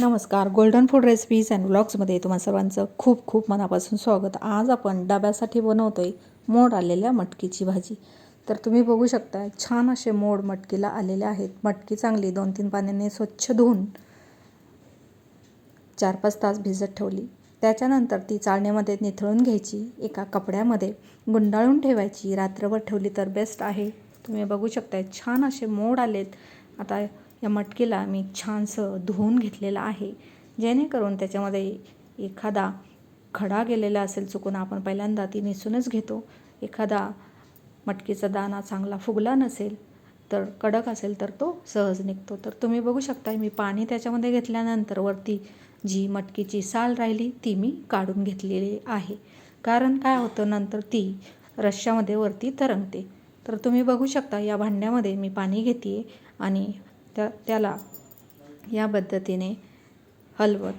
नमस्कार. Golden food recipes and ब्लॉग्समध्ये तुम्हा सर्वांचं खूप खूप मनापासून स्वागत. आज आपण डब्यासाठी बनवतो आहे मोड आलेल्या मटकीची भाजी. तर तुम्ही बघू शकता छान असे मोड मटकीला आलेले आहेत. मटकी चांगली दोन तीन पाण्याने स्वच्छ धुवून चार पाच तास भिजत ठेवली. त्याच्यानंतर ती चाळण्यामध्ये निथळून घ्यायची. एका कपड्यामध्ये गुंडाळून ठेवायची. रात्रभर ठेवली तर बेस्ट आहे. तुम्ही बघू शकता छान असे मोड आलेत. आता या मटकीला मी छानसं धुवून घेतलेलं आहे. जेणेकरून त्याच्यामध्ये एखादा खडा गेलेला असेल चुकून आपण पहिल्यांदा ती निसूनच घेतो. एखादा मटकीचा दाणा चांगला फुगला नसेल तर कडक असेल तर तो सहज निघतो. तर तुम्ही बघू शकता मी पाणी त्याच्यामध्ये घेतल्यानंतर वरती जी मटकीची साल राहिली ती मी काढून घेतलेली आहे. कारण काय होतं नंतर ती रश्श्यामध्ये वरती तरंगते. तर तुम्ही बघू शकता या भांड्यामध्ये मी पाणी घेते आणि त्या त्याला या पद्धतीने हलवत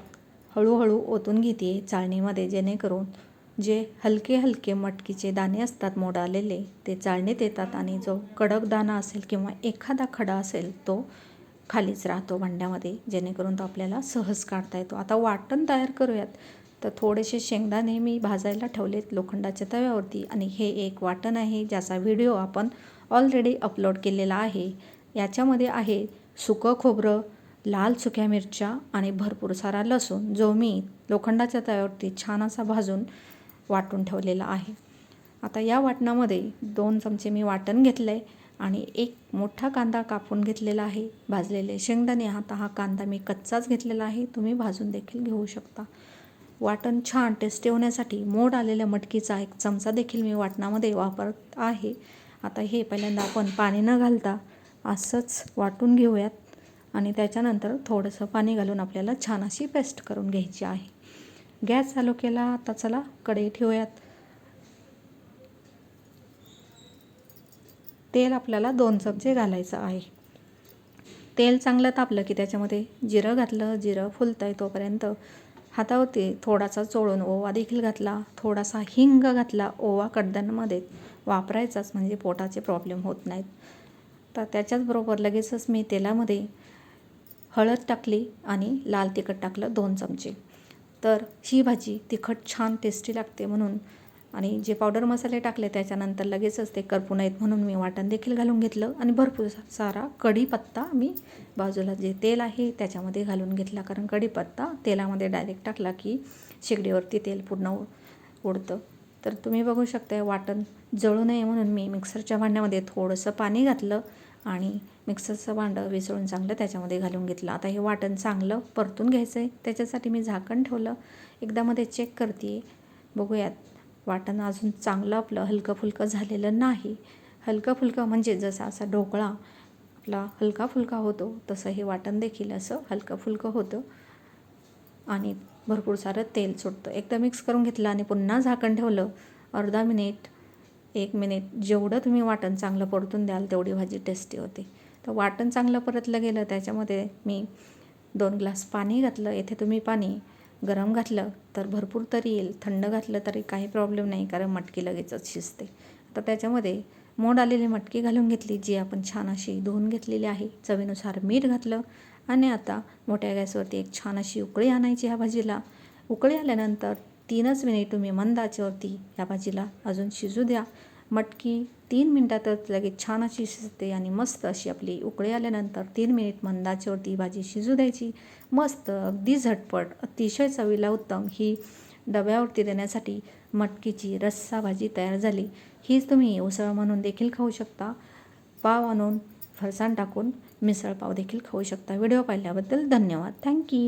हळूहळू ओतून घेते चाळणीमध्ये जेणेकरून जे हलके हलके मटकीचे दाणे असतात मोडालेले ते चाळणीत येतात आणि जो कडक दाणा असेल किंवा एखादा खडा असेल तो खालीच राहतो भांड्यामध्ये जेणेकरून तो आपल्याला सहज काढता येतो. आता वाटण तयार करूयात. तर थोडेसे शेंगदाणे मी भाजायला ठेवलेत लोखंडाच्या तव्यावरती आणि हे एक वाटण आहे ज्याचा व्हिडिओ आपण ऑलरेडी अपलोड केलेला आहे. याच्यामध्ये आहे सुकं खोबरं लाल सुक्या मिरच्या आणि भरपूर सारा लसूण जो मी लोखंडाच्या तव्यावरती छान असा भाजून वाटून ठेवलेला आहे. आता या वाटणामध्ये दोन चमचे मी वाटण घेतलं आहे आणि एक मोठा कांदा कापून घेतलेला आहे. भाजलेले शेंगदाणे आता हा कांदा मी कच्चाच घेतलेला आहे. तुम्ही भाजून देखील घेऊ शकता. वाटण छान टेस्टी होण्यासाठी मोड आलेल्या मटकीचा एक चमचा देखील मी वाटणामध्ये वापरत आहे. आता हे पहिल्यांदा आपण पाणी न घालता असंच वाटून घेऊयात. आणि त्याच्यानंतर थोडंसं पाणी घालून आपल्याला छान अशी पेस्ट करून घ्यायची आहे. गॅस चालू केला आता चला कढई ठेवूयात. तेल आपल्याला दोन चमचे घालायचं आहे. तेल चांगलं तापलं की त्याच्यामध्ये जिरं घातलं जिरं फुलतं आहे तोपर्यंत हातावरती थोडासा चोळून ओवा देखील घातला थोडासा हिंग घातला ओवा कडदांमध्ये वापरायचाच म्हणजे पोटाचे प्रॉब्लेम होत नाहीत. तर त्याच्याचबरोबर लगेचच मी तेलामध्ये हळद टाकली आणि लाल तिखट टाकलं दोन चमचे. तर ही भाजी तिखट छान टेस्टी लागते म्हणून आणि जे पावडर मसाले टाकले त्याच्यानंतर लगेचच ते करपू नयेत म्हणून मी वाटण देखील घालून घेतलं आणि भरपूर सारा कढीपत्ता मी बाजूला जे तेल आहे त्याच्यामध्ये घालून घेतला. कारण कढीपत्ता तेलामध्ये डायरेक्ट टाकला की शेगडीवरती तेल पूर्ण उडतं. तर तुम्ही बघू शकता वाटण जळू नये म्हणून मी मिक्सरच्या भांड्यामध्ये थोडंसं पाणी घातलं आणि मिक्सरचं भांडं विसळून चांगलं त्याच्यामध्ये घालून घेतलं. आता हे वाटण चांगलं परतून घ्यायचं आहे त्याच्यासाठी मी झाकण ठेवलं. एकदा मध्ये चेक करते. बघूयात. वाटण अजून चांगलं आपलं हलकं फुलकं झालेलं नाही. हलकं फुलकं म्हणजे जसा असा ढोकळा आपला हलका फुलका होतो तसं हे वाटण देखील असं हलकं फुलकं होतं. आणि भरपूर सारं तेल सुटतं एकदा मिक्स करून घेतलं आणि पुन्हा झाकण ठेवलं अर्धा मिनिट एक मिनिट जेवढं तुम्ही वाटण चांगलं परतून द्याल तेवढी भाजी टेस्टी होते. तर वाटण चांगलं परतलं गेलं त्याच्यामध्ये मी दोन ग्लास पाणी घातलं. येथे तुम्ही पाणी गरम घातलं तर भरपूर तरी येईल. थंड घातलं तरी काही प्रॉब्लेम नाही कारण मटकी लगेचच शिजते. तर त्याच्यामध्ये मोड आलेली मटकी घालून घेतली जी आपण छान अशी धुवून घेतलेली आहे. चवीनुसार मीठ घातलं आणि आता मोठ्या गॅसवरती एक छान अशी उकळी आणायची ह्या भाजीला. उकळी आल्यानंतर तीनच मिनिट तुम्ही मंद आचेवरती ह्या भाजीला अजून शिजू द्या. मटकी तीन मिनटातच लगेच छान अशी शिजते आणि मस्त अशी आपली उकळी आल्यानंतर तीन मिनिट मंदाच्यावरती भाजी शिजू द्यायची. मस्त अगदी झटपट अतिशय चवीला उत्तम ही डब्यावरती देण्यासाठी मटकीची रस्सा भाजी तयार झाली. हीच तुम्ही उसळ म्हणून देखील खाऊ शकता. पाव आणून फरसाण टाकून मिसळपाव देखील खाऊ शकता. व्हिडिओ पाहिल्याबद्दल धन्यवाद. थँक्यू